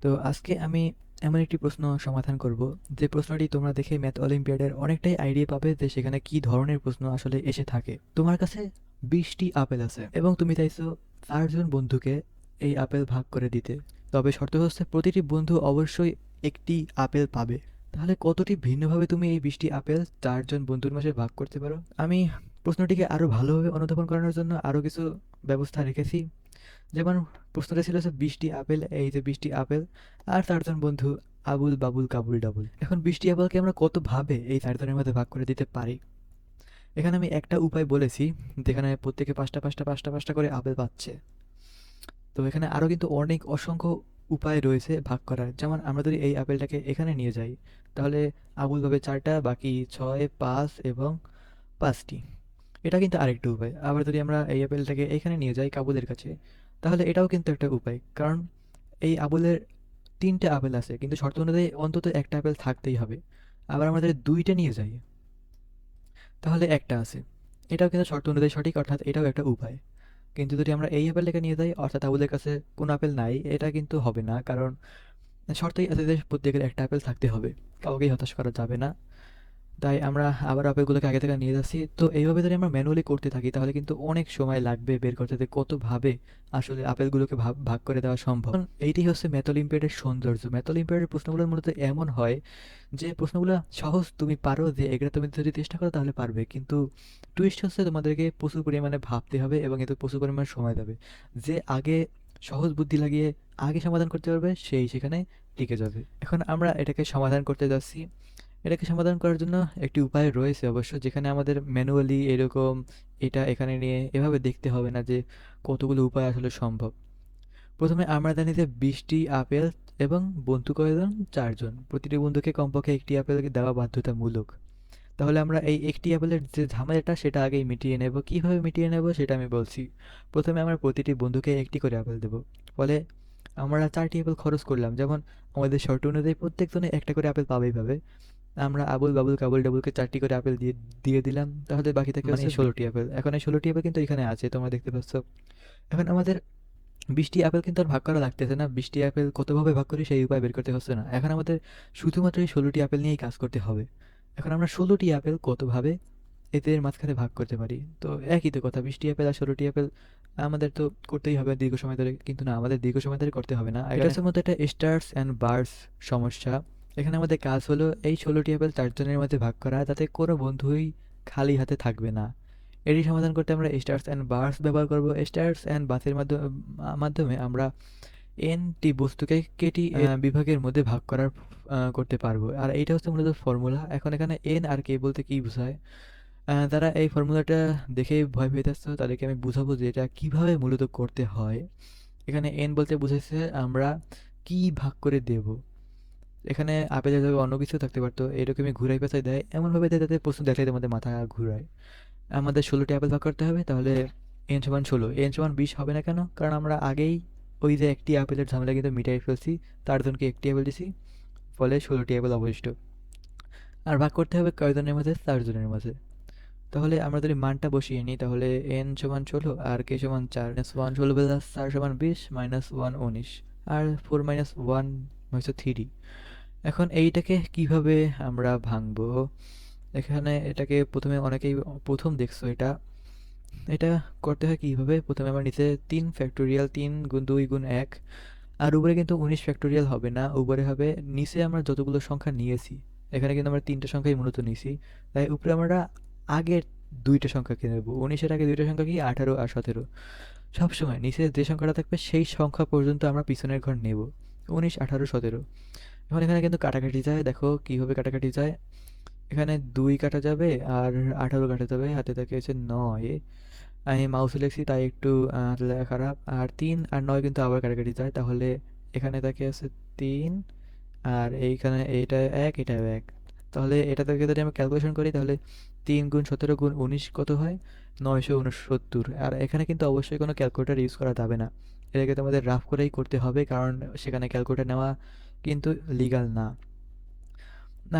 তো আজকে আমি এমন একটি প্রশ্ন সমাধান করব যে প্রশ্নটি তোমরা দেখে ম্যাথ অলিম্পিয়াডের অনেকটাই আইডিয়া পাবে যে সেখানে কি ধরনের প্রশ্ন আসলে এসে থাকে। তোমার কাছে বিশটি আপেল আছে এবং তুমি চাইছো চারজন বন্ধুকে এই আপেল ভাগ করে দিতে। তবে শর্ত হচ্ছে প্রতিটি বন্ধু অবশ্যই একটি আপেল পাবে। তাহলে কতটি ভিন্নভাবে তুমি এই বিশটি আপেল চারজন বন্ধুর মাঝে ভাগ করতে পারো? আমি প্রশ্নটিকে আরও ভালোভাবে অনুধাবন করানোর জন্য আরও কিছু ব্যবস্থা রেখেছি। যেমন প্রশ্নটা ছিল যে বৃষ্টি আপেল, এই যে বৃষ্টি আপেল আর চারজন বন্ধু আবুল বাবুল কাবুল ডাবুল। এখন বৃষ্টি আপেলকে আমরা কতভাবে এই চারজনের মধ্যে ভাগ করে দিতে পারি? এখানে আমি একটা উপায় বলেছি যেখানে প্রত্যেকে পাঁচটা পাঁচটা পাঁচটা পাঁচটা করে আপেল পাচ্ছে। তো এখানে আরও কিন্তু অনেক অসংখ্য উপায় রয়েছে ভাগ করার। যেমন আমরা যদি এই আপেলটাকে এখানে নিয়ে যাই, তাহলে আবুল পাবে চারটা, বাকি ছয়, পাঁচ এবং পাঁচটি। এটা কিন্তু আরেকটা উপায়। আবার যদি আমরা এই আপেলটাকে এখানে নিয়ে যাই কাবুলের কাছে, তাহলে এটাও কিন্তু একটা উপায়। কারণ এই আবুলের তিনটে আপেল আছে, কিন্তু শর্ত অনুযায়ী অন্তত একটা আপেল থাকতেই হবে। আবার যদি দুইটা নিয়ে যাই, তাহলে একটা আছে। এটাও কিন্তু শর্ত অনুযায়ী সঠিক, অর্থাৎ এটাও একটা উপায়। কিন্তু যদি আমরা এই আপেলটাকে নিয়ে যাই, অর্থাৎ আবুলের কাছে কোনো আপেল নাই, এটা কিন্তু হবে না। কারণ শর্তেই আছে যে প্রত্যেকের একটা আপেল থাকতে হবে। কাউকেই হতাশ করা যাবে না। তাই আমরা আবার আপেলগুলোকে আগে থেকে নিয়ে যাচ্ছি। তো এইভাবে যদি আমরা ম্যানুয়ালি করতে থাকি, তাহলে কিন্তু অনেক সময় লাগবে বের করতে কতভাবে আসলে আপেলগুলোকে ভাগ ভাগ করে দেওয়া সম্ভব। এইটি হচ্ছে ম্যাথ অলিম্পিয়াডের সৌন্দর্য। ম্যাথ অলিম্পিয়াডের প্রশ্নগুলো মূলত এমন হয় যে প্রশ্নগুলো সহজ তুমি পারো যে এগুলো তুমি যদি চেষ্টা করো তাহলে পারবে। কিন্তু টুইস্ট হচ্ছে তোমাদেরকে প্রচুর পরিমাণে ভাবতে হবে এবং এতে প্রচুর পরিমাণে সময় দেবে। যে আগে সহজ বুদ্ধি লাগিয়ে আগে সমাধান করতে পারবে, সেই সেখানে টিকে যাবে। এখন আমরা এটাকে সমাধান করতে যাচ্ছি। এটাকে সমাধান করার জন্য একটি উপায় রয়েছে অবশ্য, যেখানে আমাদের ম্যানুয়ালি এরকম এটা এখানে নিয়ে এভাবে দেখতে হবে না যে কতগুলো উপায় আসলে সম্ভব। প্রথমে আমরা জানি যে বিশটি আপেল এবং বন্ধু কয়জন? চারজন। প্রতিটি বন্ধুকে কমপক্ষে একটি আপেলকে দেওয়া বাধ্যতামূলক। তাহলে আমরা এই একটি অ্যাপেলের যে ঝামেলাটা, সেটা আগেই মিটিয়ে নেব। কীভাবে মিটিয়ে নেব সেটা আমি বলছি। প্রথমে আমরা প্রতিটি বন্ধুকে একটি করে আপেল দেব। ফলে আমরা চারটি অ্যাপেল খরচ করলাম। যেমন, আমাদের শর্ট অনুযায়ী প্রত্যেকজনে একটা করে আপেল পাবেই পাবে। আমরা আবুল বাবুল কাবুল ডাবুলকে চারটি করে আপেল দিয়ে দিয়ে দিলাম। তাহলে বাকি থেকে মানে ষোলোটি আপেল। এখন এই ষোলোটি আপেল কিন্তু এখানে আছে তোমরা দেখতে পাচ্ছ। এখন আমাদের বৃষ্টি আপেল কিন্তু আর ভাগ করা লাগতেছে না। বৃষ্টি আপেল কতভাবে ভাগ করি সেই উপায় বের করতে হচ্ছে না। এখন আমাদের শুধুমাত্র এই ষোলোটি আপেল নিয়েই কাজ করতে হবে। এখন আমরা ষোলোটি আপেল কতভাবে এদের মাঝখানে ভাগ করতে পারি? তো একই তো কথা বৃষ্টি আপেল আর ষোলোটি আপেল আমাদের তো করতেই হবে। দীর্ঘ সময় ধরে কিন্তু না আমাদের দীর্ঘ সময় ধরে করতে হবে না। এটা হচ্ছে মধ্যে একটা স্টার্স অ্যান্ড বার্স সমস্যা। এখানে আমাদের কাজ হলো এই ষোলোটি অ্যাপেল চারজনের মধ্যে ভাগ করা, যাতে কোনো বন্ধুই খালি হাতে থাকবে না। এটি সমাধান করতে আমরা স্টার্স অ্যান্ড বার্স ব্যবহার করব। স্টার্স অ্যান্ড বাসের মাধ্যমে আমরা এনটি বস্তুকে কেটি বিভাগের মধ্যে ভাগ করার করতে পারব। আর এইটা হচ্ছে মূলত ফর্মুলা এখন এখানে এন আর কে বলতে কি বোঝায়? তারা এই ফর্মুলাটা দেখে ভয় পেয়ে যাচ্ছ তাদেরকে আমি বুঝাবো যে এটা কীভাবে মূলত করতে হয়। এখানে এন বলতে বুঝেছে আমরা কি ভাগ করে দেব। এখানে আপেলের জায়গায় অন্য কিছু থাকতে পারতো, এরকমই ঘুরাই পেঁচাই দেয়, এমনভাবে যাতে প্রশ্ন দেখলে তোমাদের মাথা ঘুরায়। আমাদের ষোলোটি আপেল ভাগ করতে হবে, তাহলে এন সমান ষোলো এন সমান বিশ হবে না কেন? কারণ আমরা আগেই ওই যে একটি আপেলের ঝামেলা কিন্তু মিটাই ফেলছি চারজনকে একটি আপেল দিছি? ফলে ষোলোটি আপেল অবশিষ্ট। আর ভাগ করতে হবে কয়জনের মাঝে? চারজনের মাঝে। তাহলে আমরা যদি মানটা বসিয়ে নিই, তাহলে এন সমান ষোলো আর কে সমান চার ওয়ান ষোলো প্লাস চার সমান বিশ, মাইনাস ওয়ান উনিশ। আর ফোর মাইনাস ওয়ান হচ্ছে থ্রি এখন এইটাকে কীভাবে আমরা ভাঙবো? এখানে এটাকে প্রথমে অনেকেই, প্রথম দেখছ এটা। এটা করতে হয় কীভাবে? প্রথমে আমার নিচে তিন ফ্যাক্টোরিয়াল তিন গুণ দুই গুণ এক। আর উপরে কিন্তু উনিশ ফ্যাক্টোরিয়াল হবে না, উপরে হবে নিচে আমরা যতগুলো সংখ্যা নিয়েছি, এখানে কিন্তু আমরা তিনটে সংখ্যাই মূলত নিয়েছি। তাই উপরে আমরা আগের দুইটা সংখ্যাকে নেব। উনিশের আগে দুইটা সংখ্যা কি? আঠারো আর সতেরো। সবসময় নিচে যে সংখ্যাটা থাকবে, সেই সংখ্যা পর্যন্ত আমরা পিছনের ঘর নেব। উনিশ আঠারো সতেরো। এখন এখানে কিন্তু কাটাকাটি যায় দেখো কীভাবে কাটাকাটি যায়। এখানে দুই কাটা যাবে আর আঠারো কাটা যাবে হাতে থাকে হচ্ছে নয়। আমি মাউস লিখছি তাই একটু আহ, লেখা খারাপ। আর তিন আর নয় কিন্তু আবার কাটাকাটি যায় তাহলে এখানে থাকে আছে তিন আর এইখানে এইটা এক এটা এক। তাহলে এটা থেকে যদি আমি ক্যালকুলেশন করি তাহলে তিন গুণ সতেরো গুণ উনিশ কত হয়? নয়শো উনসত্তর। আর এখানে কিন্তু অবশ্যই কোনো ক্যালকুলেটার ইউজ করা যাবে না। এটাকে তোমাদের রাফ করেই করতে হবে, কারণ সেখানে ক্যালকুলেটার নেওয়া কিন্তু লিগাল না।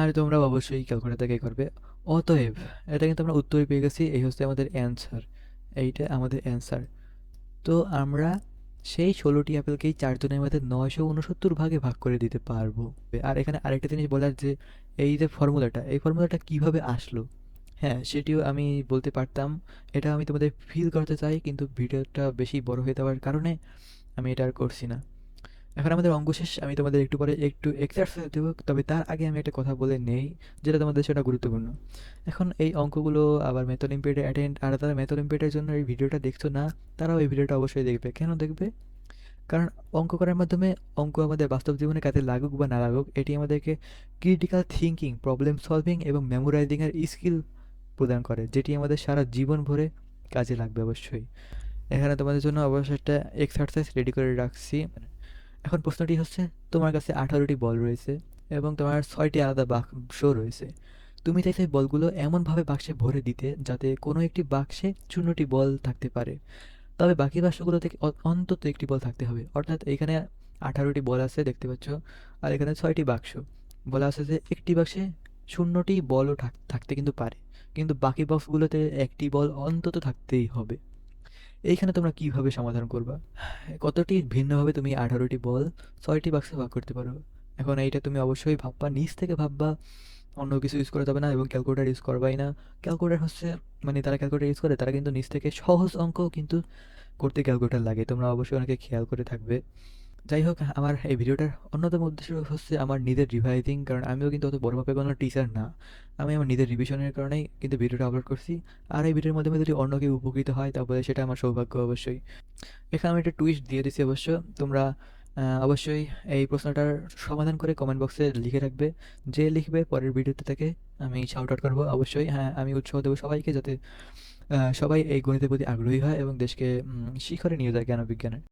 আর তোমরা অবশ্যই ক্যালকুলেটার থেকে করবে। অতএব, এটা কিন্তু আমরা উত্তর পেয়ে গেছি, এই হচ্ছে আমাদের অ্যান্সার এইটা আমাদের অ্যান্সার তো আমরা সেই ষোলোটি আপেলকেই চারজনের মধ্যে নয়শো উনসত্তর ভাগে ভাগ করে দিতে পারব। আর এখানে আরেকটা জিনিস বলার যে, এই যে ফর্মুলাটা এই ফর্মুলাটা কীভাবে আসলো? হ্যাঁ সেটিও আমি বলতে পারতাম। এটা আমি তোমাদের ফিল করতে চাই, কিন্তু ভিডিওটা বেশি বড় হয়ে যাওয়ার কারণে আমি এটা আর করছি না। এখন আমাদের অঙ্ক শেষ, আমি তোমাদের একটু পরে একটু এক্সারসাইজ দেবো, তবে তার আগে আমি একটা কথা বলে নেই, যেটা তোমাদের সেটা গুরুত্বপূর্ণ। এখন এই অঙ্কগুলো আবার অলিম্পিয়াডে অ্যাটেন্ড আর তারা অলিম্পিয়াডের জন্য এই ভিডিওটা দেখছ না, তারাও এই ভিডিওটা অবশ্যই দেখবে। কেন দেখবে? কারণ অঙ্ক করার মাধ্যমে অঙ্ক আমাদের বাস্তব জীবনে কাজে লাগুক বা না লাগুক, এটি আমাদেরকে ক্রিটিক্যাল থিঙ্কিং প্রবলেম সলভিং এবং মেমোরাইজিংয়ের স্কিল প্রদান করে, যেটি আমাদের সারা জীবন ভরে কাজে লাগবে অবশ্যই। এখানে তোমাদের জন্য অবশ্যই একটা এক্সারসাইজ রেডি করে রাখছি। এখন প্রশ্নটি হচ্ছে, তোমার কাছে আঠারোটি বল রয়েছে এবং তোমার ছয়টি আলাদা বাক্স রয়েছে। তুমি চাইছো এই বলগুলো এমনভাবে বাক্সে ভরে দিতে, যাতে কোনো একটি বাক্সে শূন্যটি বল থাকতে পারে। তবে বাকি বাক্সগুলো থেকে অন্তত একটি বল থাকতে হবে। অর্থাৎ এখানে আঠারোটি বল আছে, দেখতে পাচ্ছ, আর এখানে ছয়টি বাক্স। বলা আছে যে, একটি বাক্সে শূন্যটি বলও থাক- থাকতে কিন্তু পারে। কিন্তু বাকি বক্সগুলোতে একটি বল অন্তত থাকতেই হবে। এইখানে তোমরা কীভাবে সমাধান করবা? কতটি ভিন্নভাবে তুমি আঠারোটি বল, ছয়টি বাক্সে ভাগ করতে পারো। এখন এইটা তুমি অবশ্যই ভাববা নিজ থেকে ভাববা, অন্য কিছু ইউজ করা যাবে না এবং ক্যালকুলেটার ইউজ করবাই না। ক্যালকুলেটার হচ্ছে মানে তারা ক্যালকুলেটার ইউজ করে তারা কিন্তু নিজ থেকে সহজ অঙ্ক কিন্তু করতে ক্যালকুলেটার লাগে। তোমরা অবশ্যই অনেকে খেয়াল করে থাকবে। যাই হোক, আমার এই ভিডিওটার অন্যতম উদ্দেশ্য হচ্ছে আমার নিজের রিভাইজিং কারণ আমিও কিন্তু অত বড় মাপে কোনো টিচার না। আমি আমার নিজের রিভিশনের কারণেই কিন্তু ভিডিওটা আপলোড করছি। আর এই ভিডিওর মাধ্যমে যদি অন্য কেউ উপকৃত হয়, তাহলে সেটা আমার সৌভাগ্য অবশ্যই। এখানে আমি একটা টুইস্ট দিয়ে দিচ্ছি অবশ্য। তোমরা অবশ্যই এই প্রশ্নটার সমাধান করে কমেন্ট বক্সে লিখে রাখবে। যে লিখবে পরের ভিডিওতে থেকে আমি শাউট আউট করব। অবশ্যই হ্যাঁ আমি উৎসাহ দেবো সবাইকে যাতে সবাই এই গণিতের প্রতি আগ্রহী হয় এবং দেশকে শিখরে নিয়ে যায় জ্ঞান বিজ্ঞানের